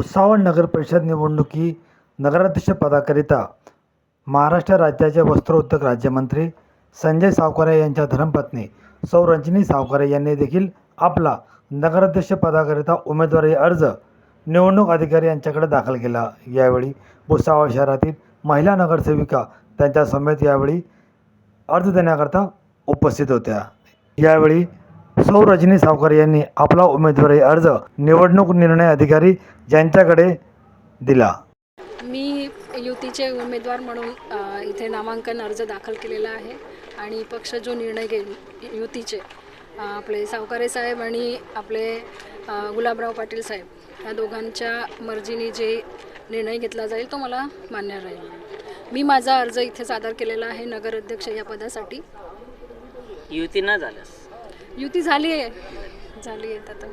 भुसावळ नगर परिषद निवडणुकी नगराध्यक्ष पदाकरिता महाराष्ट्र राज्याचे वस्त्रोद्योग राज्यमंत्री संजय सावकारे यांच्या धर्मपत्नी सौ रंजनी सावकारे यांनी देखील आपला नगराध्यक्ष पदाकरिता उमेदवारी अर्ज निवडणूक अधिकारी यांच्याकडे दाखल केला. यावेळी भुसावळ शहरातील महिला नगरसेविका त्यांच्या समेत यावेळी अर्ज देण्याकरता उपस्थित होत्या. यावेळी सौ रजनी सावकर यांनी आपला उमेदवारी अर्ज निवडणूक निर्णय अधिकारी यांच्याकडे दिला. मी युतीचे उमेदवार म्हणून इथे नामांकन अर्ज दाखल केलेला आहे आणि पक्ष जो निर्णय घेईल युतीचे आपले सावकारे साहेब आणि आपले गुलाबराव पाटील साहेब या दोघांच्या मर्जीने जे निर्णय घेतला जाईल तो मला मान्य राहील. मी माझा अर्ज इथे सादर केलेला आहे नगराध्यक्ष या पदासाठी. युती न झाल्यास. युती झाली आहे. झाली आहे आता